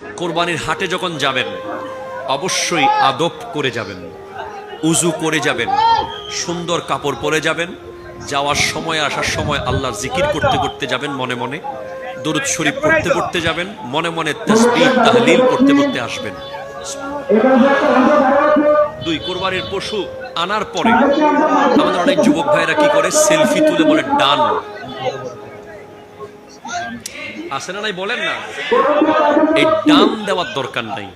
কোরবানির হাটে যখন যাবেন, অবশ্যই আদব করে যাবেন, উজু করে যাবেন, সুন্দর কাপড় পরে যাবেন, যাওয়ার সময় আসার সময় আল্লাহর জিকির করতে করতে যাবেন মনে মনে, দরুদ শরীফ পড়তে পড়তে যাবেন, মনে মনে তসবিহ, তাহলিল পড়তে পড়তে আসবেন। দুই কোরবানির পশু আনার পরে আমাদের অনেক যুবক ভাইরা কি করে? সেলফি তুলে বলে, ডান। আসে না নাই বলেন না? এই ডান দেওয়ার দরকার নাই।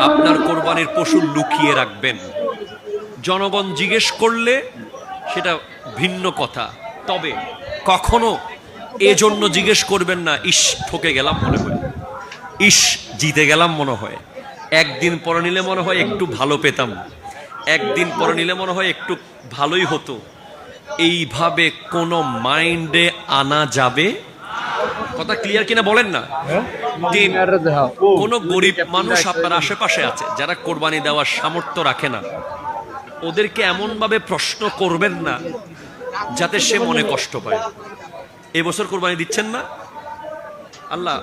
আপনার কোরবানির পশু লুকিয়ে রাখবেন। জনগণ জিজ্ঞেস করলে সেটা ভিন্ন কথা। তবে কখনো এজন্য জিজ্ঞেস করবেন না, ইস, ঠকে গেলাম মনে হয়। ইস, জিতে গেলাম মনে হয়। একদিন পরে নিলে মনে হয় একটু ভালো পেতাম। একদিন পরে নিলে মনে হয় একটু ভালোই হতো। এইভাবে কোনো মাইন্ডে আনা যাবে? কথা ক্লিয়ার কিনা বলেন না। তিন কোন গরিব মানুষ আপনার আশেপাশে আছে যারা কোরবানি দেওয়ার সামর্থ্য রাখে না। ওদেরকে এমনভাবে প্রশ্ন করবেন না যাতে সে মনে কষ্ট পায়। এবছর কোরবানি দিচ্ছেন না? আল্লাহ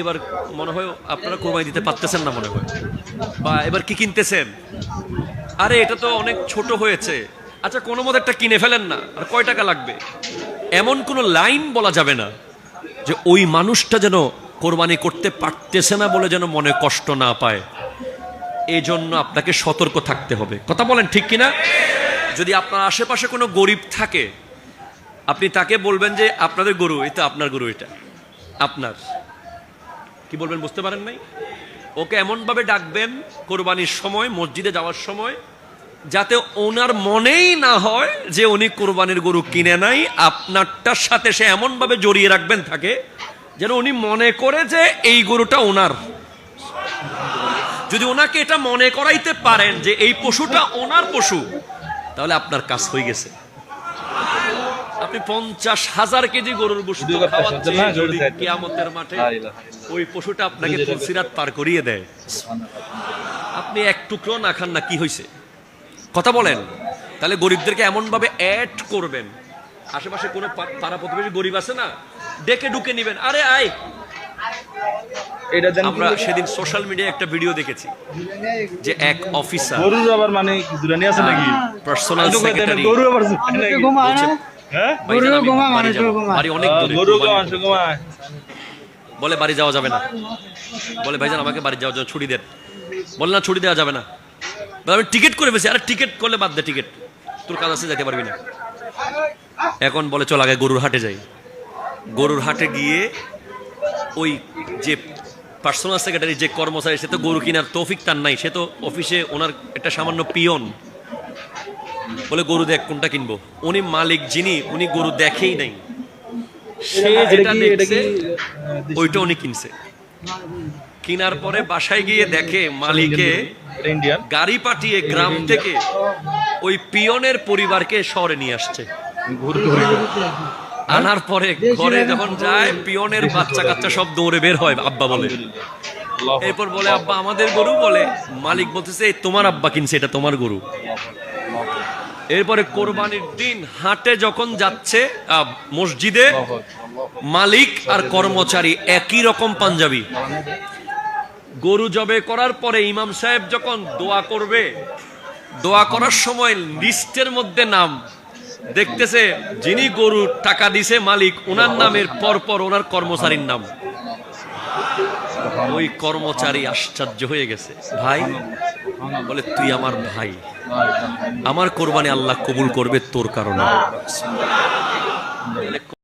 এবার মনে হয় আপনারা কোরবানি দিতে পারতেছেন না মনে হয়। বা এবার কি কিনতেছেন? আরে এটা তো অনেক ছোট হয়েছে। আচ্ছা কোনো মতো একটা কিনে ফেলেন না। আর কয় টাকা লাগবে? এমন কোনো লাইন বলা যাবে না যে ওই মানুষটা যেন কোরবানি করতে পারতেছে না বলে যেন মনে কষ্ট না পায়। এই জন্য আপনাকে সতর্ক থাকতে হবে। কথা বলেন ঠিক কিনা? যদি আপনার আশেপাশে কোনো গরিব থাকে, আপনি তাকে বলবেন যে, আপনাদের গরু এটা আপনার গরু এটা, আপনার। কি বলবেন বুঝতে পারেন নাই? ওকে এমনভাবে ডাকবেন কোরবানির সময়, মসজিদে যাওয়ার সময় যাতে ওনার মনেই না হয় যে উনি কোরবানির গরু কিনে নাই আপনারটার সাথে সে এমনভাবে জড়িয়ে রাখবেন থাকে যেন উনি মনে করে যে এই গরুটা ওনার যদি ওনাকে এটা মনে করাইতে পারেন যে এই পশুটা ওনার পশু তাহলে আপনার কাজ হয়ে গেছে আপনি পঞ্চাশ হাজার কেজি গরুর কিয়ামতের মাঠে ওই পশুটা আপনাকে তুলসিরাত পার করিয়ে দেয় আপনি এক টুকরো না খান না কি হয়েছে কথা বলেন। তাহলে গরিবদেরকে এমন ভাবে অ্যাড করবেন। আশেপাশে কোনো পাড়া প্রতিবেশী গরিব আছে না? ডেকে ঢুকে নিবেন। আরে আয়! আমরা সেদিন সোশ্যাল মিডিয়ায় একটা ভিডিও দেখেছি যে এক অফিসার গরুর আবার মানে দুরানি আছে নাকি? পার্সোনাল সেক্রেটারি গরু আবার জুরানি নাকি? হ্যাঁ? মাংস গোমা বলে বাড়ি যাওয়া যাবে না। বলে ভাইজান আমাকে বাড়ি যাওয়ার জন্য ছুটি দেন। বলে না ছুটি দেওয়া যাবে না। আমি টিকিট করে ফেছি আরে টিকিট করলে বাদ দে টিকিট তোর কাজ আছে যেতে পারবি না। এখন বলে চল আগে গরুর হাটে যাই। গরুর হাটে গিয়ে ওই যে পার্সোনাল সেক্রেটারি যে কর্মচারী সে তো গরু কেনার তৌফিক তার নাই। সে তো অফিসে ওনার একটা সামান্য পিয়ন। বলে গরু দেখ কোনটা কিনবো। উনি মালিক যিনি উনি গরু দেখেই নাই। সে যেটা দেখছে ওইটা উনি কিনছে। কিনার পরে বাসায় গিয়ে দেখে মালিকে গাড়ি পাঠিয়ে গ্রাম থেকে ওই পিয়নের পরিবারকে শহরে নিয়ে আসছে। আনার পরে ঘরে যখন যায়, পিয়নের বাচ্চা কাচ্চা সব দৌড়ে বের হয়, আব্বা বলে। এরপর বলে, আব্বা, আমাদের গরু? বলে, মালিক বলতেছে তোমার আব্বা কিনছে, এটা তোমার গরু। এরপরে কোরবানির দিন হাটে যখন যাচ্ছে মসজিদে মালিক আর কর্মচারী একই রকম পাঞ্জাবি। গরু জবে করার পরে ইমাম সাহেব যখন দোয়া করবে, দোয়া করার সময় লিস্টের মধ্যে নাম দেখতেছে, যিনি গরু টাকা দিছে মালিক, ওনার নামের পরপর ওনার কর্মচারীর নাম। ওই কর্মচারী আশ্চর্য হয়ে গেছে। ভাই বলে তুই আমার ভাই। আমার কোরবানি আল্লাহ কবুল করবে তোর কারণে।